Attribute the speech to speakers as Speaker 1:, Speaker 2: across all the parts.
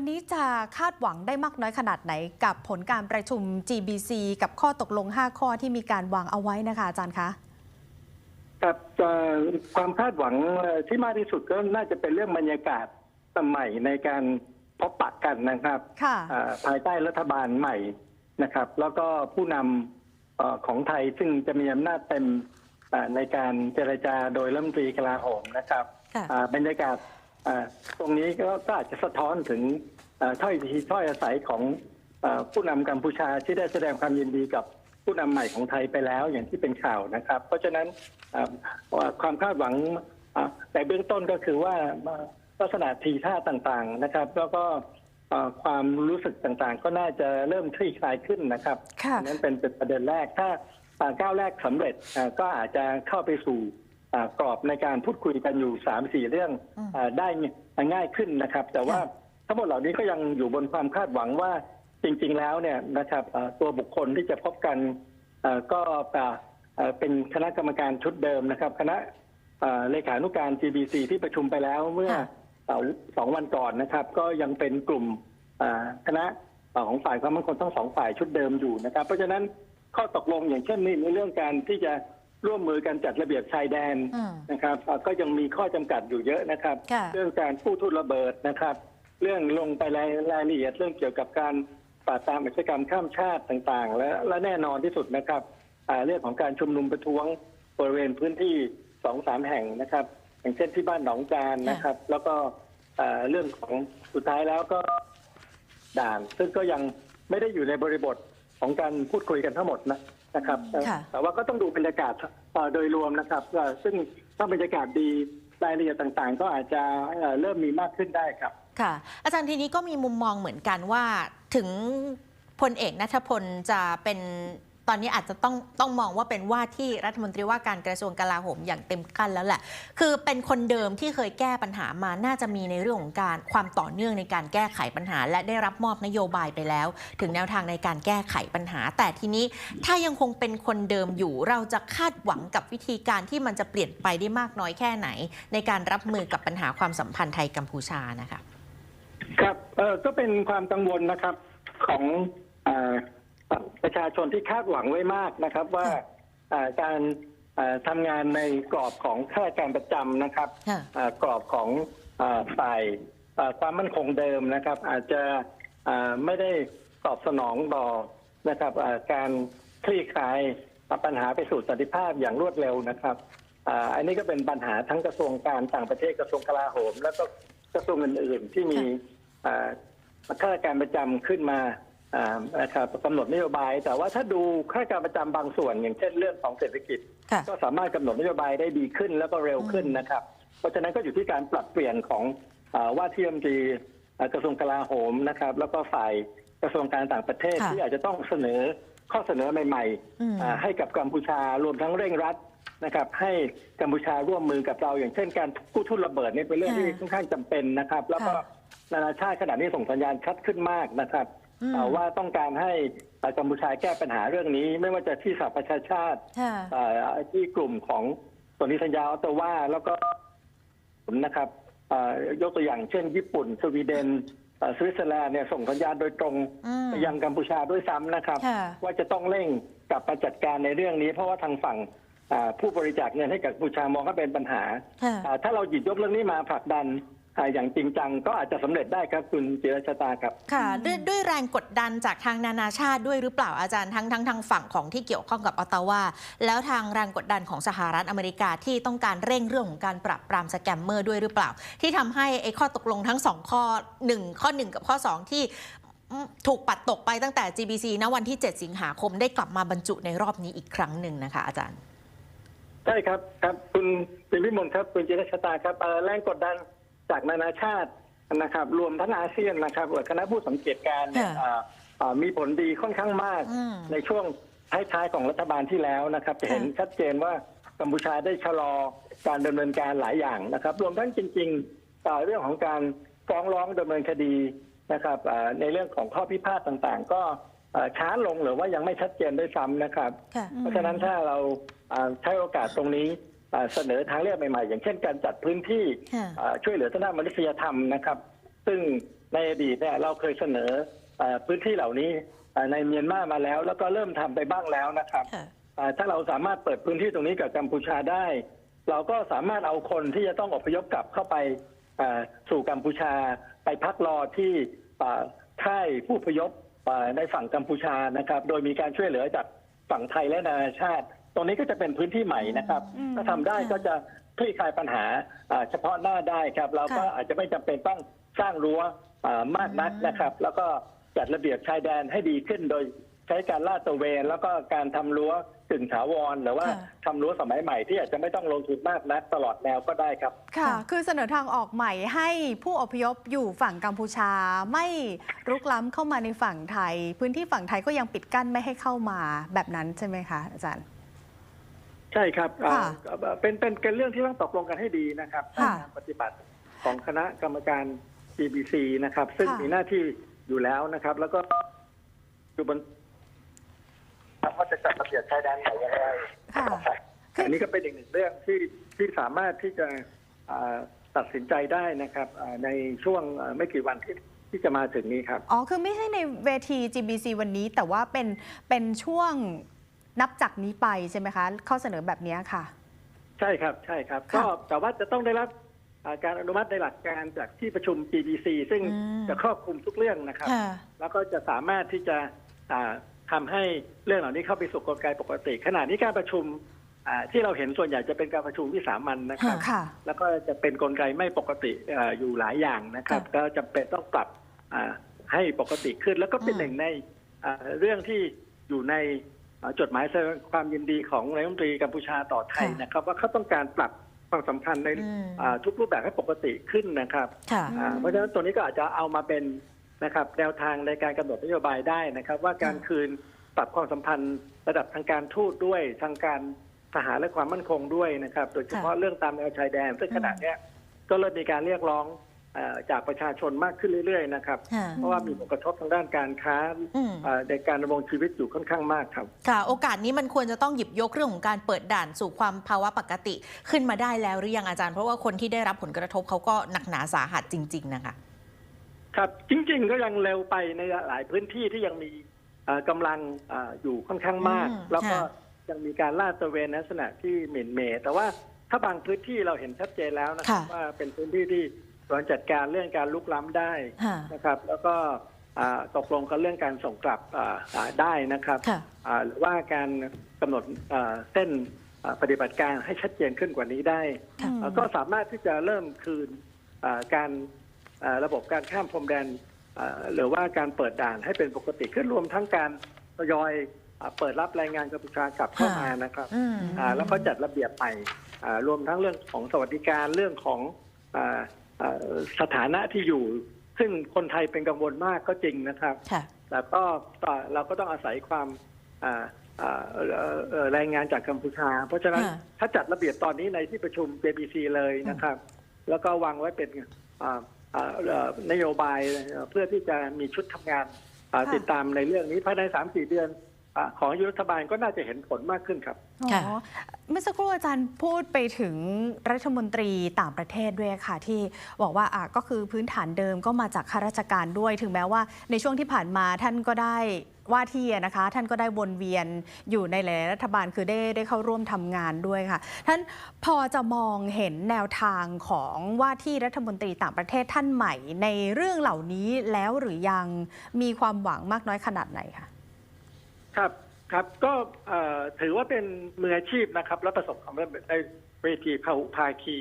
Speaker 1: วันนี้จะคาดหวังได้มากน้อยขนาดไหน กับผลการประชุม GBC กับข้อตกลง 5 ข้อที่มีการวางเอาไว้นะคะอาจารย์คะ
Speaker 2: ครับเอ่อความคาดหวังเอ่อที่มากที่สุดก็น่าจะเป็นเรื่องบรรยากาศสมัยในการพบปะกันนะครับ
Speaker 1: ค่ะ
Speaker 2: เอ่อภายใต้รัฐบาลใหม่นะครับ แล้วก็ผู้นำเอ่อของไทยซึ่งจะมีอำนาจเต็มเอ่อในการเจรจาโดยรัฐมนตรีกลาโหมนะครับ
Speaker 1: ค่ะ
Speaker 2: อ่าบรรยากาศอ่า ตรงนี้ก็ก็อาจจะสะท้อนถึงเอ่อถ้อยทีถ้อยอาศัยของเอ่อผู้นำกัมพูชาที่ได้แสดงความยินดีกับผู้นำใหม่ของไทยไปแล้วอย่างที่เป็นข่าวนะครับ เพราะฉะนั้นอ่าว่าความคาดหวังอ่าแต่เบื้องต้นก็คือว่าลักษณะทีท่าต่างๆนะครับ แล้วก็เอ่อความรู้สึกต่างๆ ก็น่าจะเริ่มคลี่คลายขึ้นนะครับ
Speaker 1: ค่ะ
Speaker 2: อันนั้นเป็นเป็นประเด็นแรกถ้าอ่าก้าวแรกสำเร็จอ่าก็อาจจะเข้าไปสู่อ่า กรอบในการพูดคุยกันอยู่สามสี่เรื่อง
Speaker 1: อืม
Speaker 2: อ่าได้ง่ายขึ้นนะครับ แต่ว่า
Speaker 1: ค่ะ
Speaker 2: ทั้งหมดเหล่านี้ก็ยังอยู่บนความคาดหวังว่าจริง ๆ แล้วเนี่ยนะครับอ่าตัวบุคคลที่จะพบกันอ่าก็อ่าอ่าเป็นคณะกรรมการชุดเดิมนะครับ คณะอ่าเลขานุการ GBC ที่ประชุมไปแล้วเมื่อ
Speaker 1: ค่ะ
Speaker 2: อ่าสองวันก่อนนะครับ ก็ยังเป็นกลุ่มอ่าคณะของฝ่ายความมั่นคงทั้งสองฝ่ายชุดเดิมอยู่นะครับ เพราะฉะนั้นข้อตกลงอย่างเช่นนี้ในเรื่องการที่จะ ร่วมมือกันจัดระเบียบชายแดน
Speaker 1: อืม
Speaker 2: นะครับอ่าก็ยังมีข้อจำกัดอยู่เยอะนะครับ
Speaker 1: ค่ะ
Speaker 2: เรื่องการกู้ทุนระเบิดนะครับ เรื่องลงไปรายรายละเอียดเรื่องเกี่ยวกับการปราบปรามอาชญากรรมข้ามชาติต่างๆ และและแน่นอนที่สุดนะครับอ่าเรื่องของการชุมนุมประท้วงบริเวณพื้นที่สองสามแห่งนะครับ อย่างเช่นที่บ้านหนองจานนะครับ แล้วก็อ่าเรื่องของสุดท้ายแล้วก็ด่าน ซึ่งก็ยังไม่ได้อยู่ในบริบทของการพูดคุยกันทั้งหมดนะ นะครับ
Speaker 1: ค่ะ
Speaker 2: แต่ว่าก็ต้องดูบรรยากาศเอ่อโดยรวมนะครับเอ่อซึ่งถ้าบรรยากาศดีรายละเอียดต่างๆ ก็อาจจะเอ่อเริ่มมีมากขึ้นได้ครับ
Speaker 1: ค่ะ อาจารย์ทีนี้ก็มีมุมมองเหมือนกันว่าถึงพลเอกนัทพลจะเป็น ตอนนี้อาจจะต้องต้องมองว่าเป็นว่าที่รัฐมนตรีว่าการกระทรวงกลาโหมอย่างเต็มขั้นแล้วแหละ คือเป็นคนเดิมที่เคยแก้ปัญหามาน่าจะมีในเรื่องของการความต่อเนื่องในการแก้ไขปัญหา และได้รับมอบนโยบายไปแล้ว ถึงแนวทางในการแก้ไขปัญหา แต่ทีนี้ถ้ายังคงเป็นคนเดิมอยู่เราจะคาดหวังกับวิธีการที่มันจะเปลี่ยนไปได้มากน้อยแค่ไหน ในการรับมือกับปัญหาความสัมพันธ์ไทยกัมพูชานะคะ
Speaker 2: ครับเออก็เป็นความกังวลนะครับของอ ประชาชนที่คาดหวังไว้มากนะครับว่า
Speaker 1: ค่ะ
Speaker 2: เอ่อการเอ่อทำงานในกรอบของข้าราชการประจำนะครับ
Speaker 1: ค่ะ
Speaker 2: เอ่อกรอบของเอ่อฝ่ายเอ่อความมั่นคงเดิมนะครับ อาจจะเอ่อไม่ได้ตอบสนองต่อนะครับเอ่อการคลี่คลายปัญหาไปสู่สันติภาพอย่างรวดเร็วนะครับอ่าอันนี้ก็เป็นปัญหาทั้งกระทรวงการต่างประเทศกระทรวงกลาโหม แล้วก็กระทรวงอื่นๆที่มีอ่าข้าราชการประจำขึ้นมาอ่า นะครับกำหนดนโยบาย แต่ว่าถ้าดูข้าราชการประจำบางส่วน อย่างเช่นเรื่องของเศรษฐกิจ
Speaker 1: ค่ะ
Speaker 2: ก็สามารถกำหนดนโยบายได้ดีขึ้นแล้วก็เร็วขึ้นนะครับ เพราะฉะนั้นก็อยู่ที่การปรับเปลี่ยนของอาว่าที่รัฐมนตรีอ่ากระทรวงกลาโหมนะครับ แล้วก็ฝ่ายกระทรวงการต่างประเทศ
Speaker 1: ค่ะ
Speaker 2: ที่อาจจะต้องเสนอข้อเสนอใหม่
Speaker 1: อืม
Speaker 2: ๆอ่าให้กับกัมพูชารวมทั้งเร่งรัดนะครับ ให้กัมพูชาร่วมมือกับเรา อย่างเช่นการกู้ทุนระเบิดนี่เป็นเรื่องที่ค่อนข้างจำเป็นนะครับ แล้วก็
Speaker 1: ค่ะ
Speaker 2: นานาชาติขณะนี้ส่งสัญญาณชัดขึ้นมากนะครับ
Speaker 1: อืม
Speaker 2: อ่า ว่าต้องการให้อ่ากัมพูชาแก้ปัญหาเรื่องนี้ ไม่ว่าจะที่สหประชาชาติ
Speaker 1: ค่ะ
Speaker 2: เอ่อที่กลุ่มของสนธิสัญญาออตตาวาแล้วก็นะครับเอ่อยกตัวอย่างเช่น ญี่ปุ่น สวีเดนเอ่อสวิตเซอร์แลนด์เนี่ยส่งสัญญาณโดยตรง
Speaker 1: อืม
Speaker 2: ไปยังกัมพูชาด้วยซ้ำนะครับ
Speaker 1: ค่ะ
Speaker 2: ว่าจะต้องเร่งกลับมาจัดการในเรื่องนี้ เพราะว่าทางฝั่งอ่าผู้บริจาคเงินให้กับกัมพูชามองว่าเป็นปัญหา
Speaker 1: ค่ะ
Speaker 2: อ่าถ้าเราหยิบยกเรื่องนี้มาผลักดัน อ่าอย่างจริงจังก็อาจจะสำเร็จได้ครับคุณจิรชตาครับ
Speaker 1: ค่ะด้วยด้วยแรงกดดันจากทางนานาชาติด้วยหรือเปล่าอาจารย์ทั้งทั้งทางฝั่งของที่เกี่ยวข้องกับออตตาวาแล้วทางแรงกดดันของสหรัฐอเมริกาที่ต้องการเร่งเรื่องของการปราบปรามสแกมเมอร์ด้วยหรือเปล่า ที่ทำให้ไอ้ข้อตกลงทั้งสองข้อหนึ่งข้อหนึ่งกับข้อสองที่อืมถูกปัดตกไปตั้งแต่ GBC ณวันที่ 7 สิงหาคมได้กลับมาบรรจุในรอบนี้อีกครั้งหนึ่งนะคะ อาจารย์
Speaker 2: ใช่ครับครับ คุณเป็นพิมลครับ คุณจิรชตาครับเอ่อแรงกดดัน จากนานาชาตินะครับ รวมทั้งอาเซียนนะครับหรือคณะผู้สังเกตการณ์เนี่ย
Speaker 1: ค่ะ
Speaker 2: เอ่อเอ่อมีผลดีค่อนข้างมาก
Speaker 1: อืม
Speaker 2: ในช่วงท้ายๆของรัฐบาลที่แล้วนะครับ จะเห็น
Speaker 1: ค่ะ
Speaker 2: ชัดเจนว่ากัมพูชาได้ชะลอการดำเนินการหลายอย่างนะครับ รวมทั้งจริงๆเอ่อเรื่องของการฟ้องร้องดำเนินคดีนะครับเอ่อในเรื่องของข้อพิพาทต่างๆ ก็เอ่อช้าลงหรือว่ายังไม่ชัดเจนด้วยซ้ำนะครับ
Speaker 1: ค่ะ
Speaker 2: เพราะฉะนั้นถ้าเราอ่าใช้โอกาสตรงนี้อ่า เสนอทางเลือกใหม่ๆ อย่างเช่นการจัดพื้นที่
Speaker 1: ค่ะ
Speaker 2: อ่าช่วยเหลือทางด้านมนุษยธรรมนะครับ ซึ่งในอดีตเนี่ยเราเคยเสนอเอ่อพื้นที่เหล่านี้เอ่อในเมียนมามาแล้ว แล้วก็เริ่มทำไปบ้างแล้วนะครับ
Speaker 1: ค่ะ
Speaker 2: อ่าถ้าเราสามารถเปิดพื้นที่ตรงนี้กับกัมพูชาได้ เราก็สามารถเอาคนที่จะต้องอพยพกลับเข้าไปอ่าสู่กัมพูชา ไปพักรอที่อ่าค่ายผู้อพยพอ่าในฝั่งกัมพูชานะครับ โดยมีการช่วยเหลือจากฝั่งไทยและนานาชาติ ตรงนี้ก็จะเป็นพื้นที่ใหม่นะครับ
Speaker 3: อืม
Speaker 2: ถ้าทำได้
Speaker 1: ค่ะ
Speaker 2: ก็จะคลี่คลายปัญหาอ่าเฉพาะหน้าได้ครับ เราก็
Speaker 1: ค่ะ
Speaker 2: อาจจะไม่จำเป็นต้องสร้างรั้วอ่ามากนัก
Speaker 1: อืม
Speaker 2: นะครับ แล้วก็จัดระเบียบชายแดนให้ดีขึ้นโดยใช้การลาดตระเวน แล้วก็การทำรั้วกึ่งถาวรหรือว่า
Speaker 1: ค่ะ
Speaker 2: ทำรั้วสมัยใหม่ที่อาจจะไม่ต้องลงทุนมากนักตลอดแนวก็ได้ครับ
Speaker 3: ค่ะ
Speaker 1: ค่ะ
Speaker 3: คือเสนอทางออกใหม่ให้ผู้อพยพอยู่ฝั่งกัมพูชา ไม่รุกล้ำเข้ามาในฝั่งไทย พื้นที่ฝั่งไทยก็ยังปิดกั้นไม่ให้เข้ามาแบบนั้นใช่ไหมคะอาจารย์
Speaker 2: ใช่ครับอ่า
Speaker 3: ค่ะ
Speaker 2: เป็นเป็นเป็นเรื่องที่ต้องตกลงกันให้ดีนะครับ
Speaker 3: ค่ะ
Speaker 2: การปฏิบัติของคณะกรรมการ BBC นะครับ ซึ่ง
Speaker 3: ค่ะ
Speaker 2: มีหน้าที่อยู่แล้วนะครับ แล้วก็อยู่บนว่าจะจัดระเบียบชายแดนไหนอย่างไร
Speaker 3: ค่ะ คืออั
Speaker 2: อันนี้ก็เป็นอีกหนึ่งเรื่องที่ที่สามารถที่จะอ่าตัดสินใจได้นะครับอ่าในช่วงอ่าไม่กี่วันที่ที่จะมาถึงนี้ครับ
Speaker 3: อ๋อ คือไม่ใช่ในเวที GBC วันนี้ แต่ว่าเป็นเป็นช่วง นับจากนี้ไปใช่ไหมคะ ข้อเสนอแบบนี้ค่ะ
Speaker 2: ใช่ครับใช่ครับ
Speaker 3: ค่ะ
Speaker 2: ก็แต่ว่าจะต้องได้รับอ่าการอนุมัติในหลักการจากที่ประชุม GBC ซึ่ง
Speaker 1: อืม
Speaker 2: จะครอบคลุมทุกเรื่องนะครับ
Speaker 1: ค่ะ
Speaker 2: แล้วก็จะสามารถที่จะอ่าทำให้เรื่องเหล่านี้เข้าไปสู่กลไกปกติ ขณะนี้การประชุมอ่าที่เราเห็นส่วนใหญ่จะเป็นการประชุมที่สามัญนะครับ
Speaker 3: ค่ะ
Speaker 2: แล้วก็จะเป็นกลไกไม่ปกติเอ่ออยู่หลายอย่างนะครับ
Speaker 1: ค่ะ
Speaker 2: ก็จำเป็นต้องปรับอ่าให้ปกติขึ้น แล้วก็เป็น
Speaker 1: อืม
Speaker 2: หนึ่งในอ่าเรื่องที่อยู่ในอ่า จดหมายแสดงความยินดีของนายกรัฐมนตรีกัมพูชาต่อไทยนะครับ ว่าเขาต้องการปรับความสัมพันธ์ใน
Speaker 1: อืม
Speaker 2: อ่าทุกรูปแบบให้ปกติขึ้นนะครับ
Speaker 1: ค่ะ
Speaker 2: อ่าเพราะฉะนั้นตัวนี้ก็อาจจะเอามาเป็นนะครับแนวทางในการกำหนดนโยบายได้นะครับ ว่าการ
Speaker 1: ค่ะ
Speaker 2: คืนปรับความสัมพันธ์ระดับทางการทูตด้วยทางการทหารและความมั่นคงด้วยนะครับ โดยเฉพาะเรื่องตามแนวชายแดนซึ่งขณะเนี้ยก็เริ่มมีการเรียกร้องเอ่อ จากประชาชนมากขึ้นเรื่อยๆนะครับ
Speaker 1: ค่ะ
Speaker 2: เพราะว่ามีผลกระทบทางด้านการค้า
Speaker 1: อืม
Speaker 2: เอ่อในการดำรงชีวิตอยู่ค่อนข้างมากครับ
Speaker 1: ค่ะ โอกาสนี้มันควรจะต้องหยิบยกเรื่องของการเปิดด่านสู่ความภาวะปกติขึ้นมาได้แล้วหรือยังอาจารย์ เพราะว่าคนที่ได้รับผลกระทบเขาก็หนักหนาสาหัสจริง ๆ นะคะ
Speaker 2: ครับจริง ๆ ก็ยังเร็วไปในหลายพื้นที่ที่ยังมีเอ่อกำลังเอ่ออยู่ค่อนข้างมาก
Speaker 1: อืม
Speaker 2: แล้วก็
Speaker 1: ค่ะ
Speaker 2: ยังมีการลาดตระเวนในลักษณะที่หมิ่นเหมแต่ว่าถ้าบางพื้นที่เราเห็นชัดเจนแล้วนะครับ
Speaker 1: ค่ะ
Speaker 2: ว่าเป็นพื้นที่ที่ เราจัดการเรื่องการลุกล้ำได้
Speaker 1: ค่ะ
Speaker 2: นะครับ แล้วก็อ่าตกลงกันเรื่องการส่งกลับอ่าอ่าได้นะครับ
Speaker 1: ค่ะ
Speaker 2: อ่าหรือว่าการกำหนดอ่าเส้นอ่าปฏิบัติการให้ชัดเจนขึ้นกว่านี้ได้
Speaker 1: ค่ะ
Speaker 3: อืม
Speaker 2: เอ่อก็สามารถที่จะเริ่มคืนอ่าการอ่าระบบการข้ามพรมแดนอ่าหรือว่าการเปิดด่านให้เป็นปกติขึ้นรวมทั้งการทยอยอ่าเปิดรับแรงงานกัมพูชากลับเข้า
Speaker 1: ค่ะ
Speaker 2: มานะครับ
Speaker 1: อืม
Speaker 2: อ่าแล้วก็จัดระเบียบใหม่อ่ารวมทั้งเรื่องของสวัสดิการเรื่องของอ่าอ่า สถานะที่อยู่ ซึ่งคนไทยเป็นกังวลมากก็จริงนะครับ
Speaker 1: ค่ะ
Speaker 2: แต่ก็อ่าเราก็ต้องอาศัยความอ่าอ่าเอ่อเอ่อแรงงานจากกัมพูชา เพราะฉะนั้น
Speaker 1: ค่ะ
Speaker 2: ถ้าจัดระเบียบตอนนี้ในที่ประชุม JBC เลยนะครับ แล้วก็วางไว้เป็นอ่าอ่าเอ่อนโยบายเอ่อเพื่อที่จะมีชุดทำงานอ่า
Speaker 3: ค่ะ
Speaker 2: ติดตามในเรื่องนี้ภายในสามสี่เดือนอา ของยุทธบาลก็น่าจะเห็นผลมากขึ้นครับ
Speaker 1: ค่ะ
Speaker 3: อ๋อเมื่อสักครู่อาจารย์พูดไปถึงรัฐมนตรีต่างประเทศด้วยค่ะ ที่บอกว่าอะก็คือพื้นฐานเดิมก็มาจากข้าราชการด้วย ถึงแม้ว่าในช่วงที่ผ่านมาท่านก็ได้ว่าที่อะนะคะ ท่านก็ได้วนเวียนอยู่ในหลายๆรัฐบาลคือได้ได้เข้าร่วมทำงานด้วยค่ะ ท่านพอจะมองเห็นแนวทางของว่าที่รัฐมนตรีต่างประเทศท่านใหม่ ในเรื่องเหล่านี้แล้วหรือยังมีความหวังมากน้อยขนาดไหนคะ
Speaker 2: ครับครับก็เอ่อถือว่าเป็นมืออาชีพนะครับ และประสบความสำเร็จในเวทีพาหุภาคี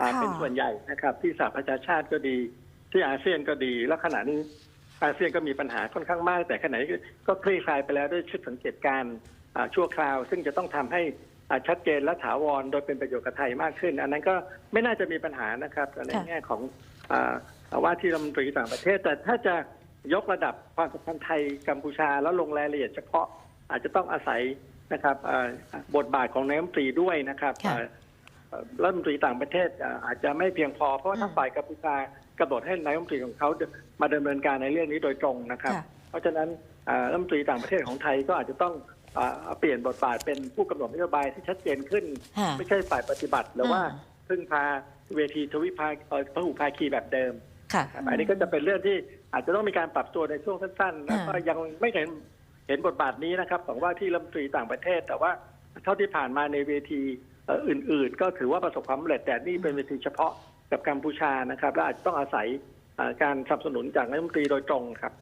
Speaker 2: อ่า
Speaker 3: ค่ะ
Speaker 2: เป็นส่วนใหญ่นะครับ ที่สหประชาชาติก็ดี ที่อาเซียนก็ดี แล้วขณะนี้อาเซียนก็มีปัญหาค่อนข้างมาก แต่ขณะนี้ก็คลี่คลายไปแล้วด้วยชุดสังเกตการณ์อ่าชั่วคราว ซึ่งจะต้องทำให้อ่าชัดเจนและถาวรโดยเป็นประโยชน์กับไทยมากขึ้น อันนั้นก็ไม่น่าจะมีปัญหานะครับใน
Speaker 1: ค่ะ
Speaker 2: แง่ของอ่าว่าที่รัฐมนตรีต่างประเทศ แต่ถ้าจะ ยกระดับความสัมพันธ์ไทยกัมพูชาแล้วลงรายละเอียดเฉพาะอาจจะต้องอาศัยนะครับเอ่อบทบาทของนายกรัฐมนตรีด้วยนะครับ
Speaker 1: ค่ะ
Speaker 2: เอ่อเอ่อรัฐมนตรีต่างประเทศเอ่ออาจจะไม่เพียงพอเพราะว่า
Speaker 1: อืม
Speaker 2: ทางฝ่ายกัมพูชากำหนดให้นายกรัฐมนตรีของเขามาดำเนินการในเรื่องนี้โดยตรงนะครับ
Speaker 1: ค่ะ
Speaker 2: เพราะฉะนั้นเอ่อรัฐมนตรีต่างประเทศของไทยก็อาจจะต้องเอ่อเปลี่ยนบทบาทเป็นผู้กำหนดนโยบายที่ชัดเจนขึ้น
Speaker 1: ค่ะ
Speaker 2: ไม่ใช่ฝ่ายปฏิบัติหรือว่า
Speaker 1: อืม
Speaker 2: พึ่งพาเวทีทวิภาเอ่อพหุภาคีแบบเดิม
Speaker 1: ค่ะ
Speaker 2: ครับอันนี้ก็จะเป็นเรื่องที่ อาจจะต้องมีการปรับตัวในช่วงสั้นๆแล้วก็ยังไม่เห็นเห็นบทบาทนี้นะครับของว่าที่รัฐมนตรีต่างประเทศ แต่ว่าเท่าที่ผ่านมาในเวทีเอ่ออื่น ๆ ก็ถือว่าประสบความสำเร็จแต่นี่เป็นเวทีเฉพาะกับกัมพูชานะครับและอาจจะต้องอาศัยเอ่อการสนับสนุนจากรัฐมนตรีโดยตรงครับ